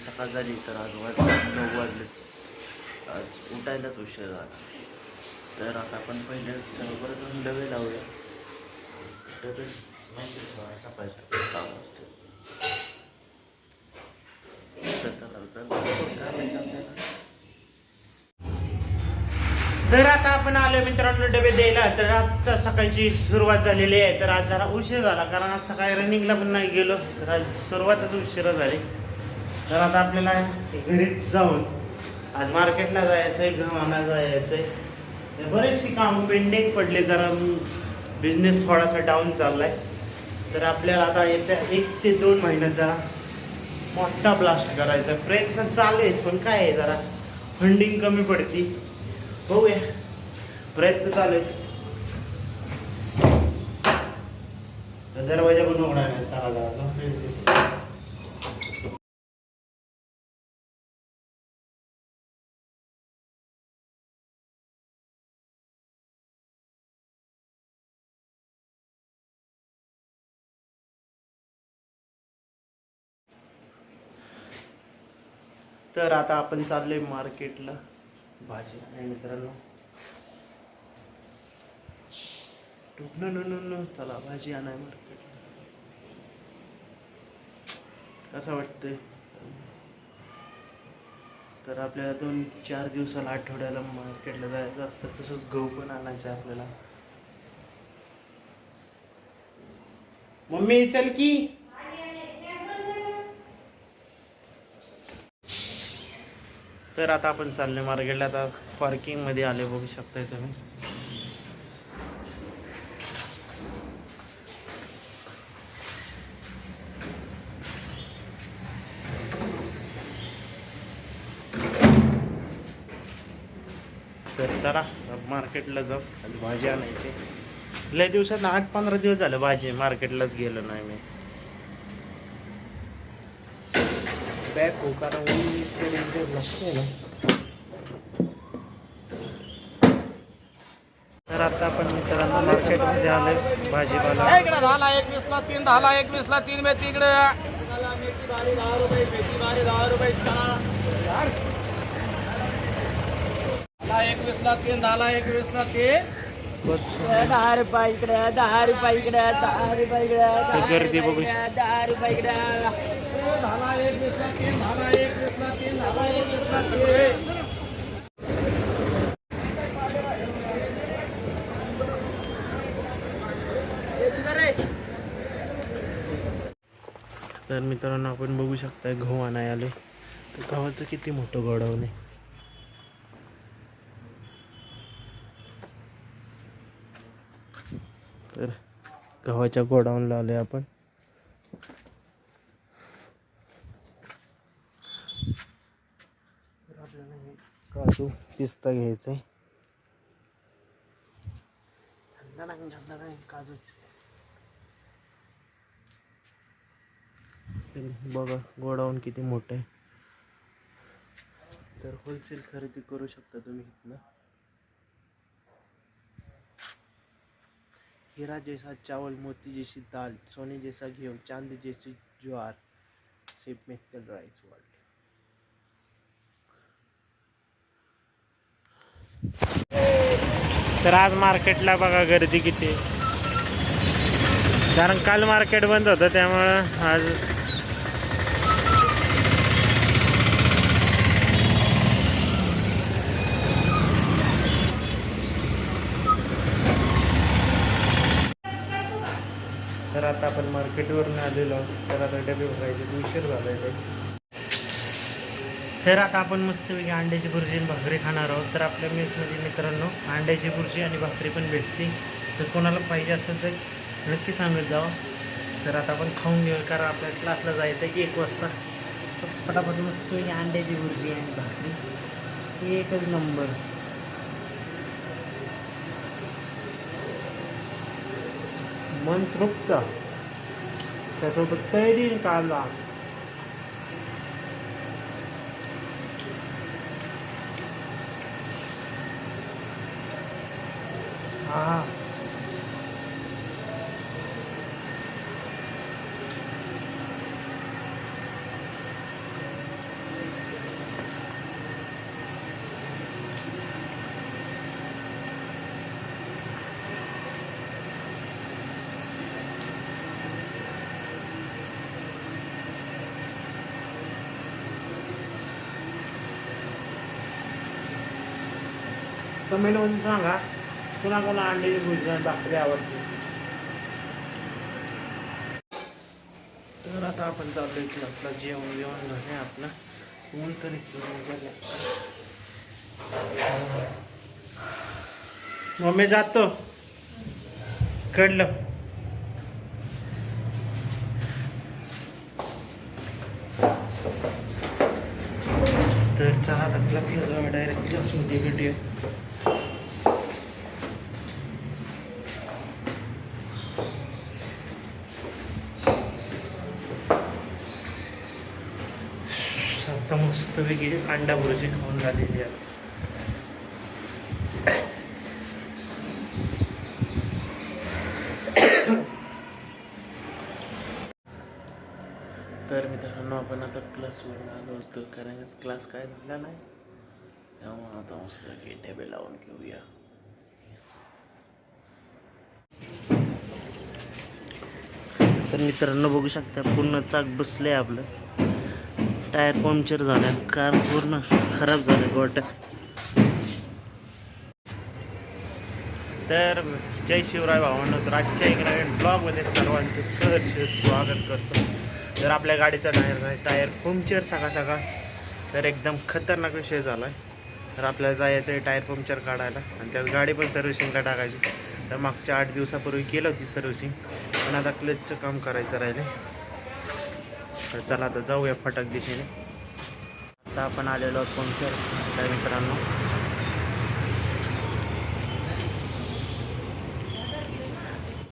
सकाळ झाली तर आज वाजले नऊ वाजले. आज उठायलाच उशीर झाला. तर आता आपण पहिले बरं जाऊन डबे लावूया. डबे म्हणजे माहिती आहे सकाळच्या काम असते. तर तर आता आपण आलो मित्रांनो डबे द्यायला. तर आता सकाळची सुरुवात झालेली आहे. तर आज जरा उशीर झाला कारण आज सकाळी रनिंगला पण नाही गेलो. तर आज सुरुवातच उशिरा झाली. तर आता आपल्याला घरीच जाऊन आज मार्केटला जायचं आहे गहू जायचं आहे बरेचशी कामं पेंडिंग पडले कारण बिझनेस थोडासा डाऊन चाललाय. तर आपल्याला आता येत्या एक ते दोन महिन्याचा मोठा ब्लास्ट करायचा प्रयत्न चालू आहे पण काय आहे जरा फंडिंग कमी पडती. बघूया. प्रयत्न चालू आहेत. दरवाजा पण उघडा नाही तर आता आपण चाललोय मार्केटला. भाजी आणि मित्रांनो. चला भाजी आणाय मार्केटला. कसं वाटतंय? तर आपल्याला दोन चार दिवसाला आठवड्याला मार्केटला जायचं असतं. तसंच गहू पण आणायचं आहे आपल्याला. मम्मी चल की. तर आता आपण चाललोय मार्केटला. आता पार्किंगमध्ये आले बघू शकताय तुम्ही. तर चला मार्केटला जाऊ. आज भाजी आणायची. लय दिवसात आठ पंधरा दिवस झालं भाजी मार्केटलाच गेलो नाही मी. बॅग हो कारण इतकं danger लागतंय ना तर आता आपण मित्रांनो मार्केटमध्ये आलोय भाजीपाला. इकडे दहाला एकवीस ला तीन दहाला एकवीस ला तीन मेथी इकडे. दहाला एकवीस ला तीन दहाला एकवीस ला तीन. दहा रुपये इकडे दहा रुपये इकडे दहा रुपये इकडे गर्दी बघू दहा रुपये इकडे. तर मित्रांनो आपण बघू शकता गहू आणाय आले. तर गव्हाचं किती मोठं गोडाऊन आहे. तर गव्हाच्या गोडाऊनला आले आपण. काजू पिस्ता घ्यायचा आहे नाही काजू पिस्ता. बघा गोडाऊन किती मोठं आहे. तर होलसेल खरेदी करू शकता तुम्ही इथनं. हीरा जैसा चावल मोती जैसी दाल सोने जैसा गेहूँ चांदी जैसी ज्वार सिर्फ़ मेकल राइस वर्ल्ड तर आज मार्केटला बघा गर्दी किती. कारण काल मार्केट बंद होतं त्यामुळं आज तर आता आपण मार्केटवरून आलेलो तर आता डबे भरायचे उशीर झाला आहे तर आता आपण मस्तपैकी अंड्याची भुर्जी आणि भाकरी खाणार आहोत. तर आपल्या मेसमध्ये मित्रांनो अंड्याची भुर्जी आणि भाकरी पण भेटते तर कोणाला पाहिजे असेल तर नक्की सांगत जावं. तर आता आपण खाऊन घेऊ कारण आपल्या क्लासला जायचं आहे एक वाजता. तर फटाफट मस्तपैकी अंड्याची भुर्जी आणि भाकरी. एकच नंबर मन तृप्त त्यासोबत कैरी อ่า都没弄上啊。कुणा कोणा अंड्याची भुर्जी आणि भाकरी आवडते. तर आता आपण चाललोय की आपलं जेवण जेवण झालं आपलं. ऊन तरी. मम्मी जातो. कडलं. तर चला आता क्लासला जाऊया डायरेक्ट क्लासमध्ये भेटूया. आता मस्त अंडा भुर्जी खाऊन झालेली आहे. तर मित्रांनो आपण आता क्लासवरून आलो होतो. कारण क्लास काय झाला नाही? त्यामुळे आता मस्त टेबल लावून घेऊया. तर मित्रांनो बघू शकता पूर्ण चाक बसले आपलं. टायर पंक्चर झाल्या कार पूर्ण खराब झालं गोट्या. तर जय शिवराय भावांनो तर आजच्या इकडे ब्लॉगमध्ये सर्वांचे सहर्ष स्वागत करतो. तर आपल्या गाडीचा टायर टायर पंक्चर सकाळ सकाळ तर एकदम खतरनाक विषय झाला आहे तर आपल्याला जायचं आहे टायर पंक्चर काढायला आणि त्यात गाडी पण सर्व्हिसिंगला टाकायची. तर मागच्या आठ दिवसापूर्वी केलं होती सर्व्हिसिंग पण आता क्लचचं काम करायचं राहिले तर चला आता जाऊया फटाक दिशेने. आता आपण आलेलो आहोत पंक्चर. मित्रांनो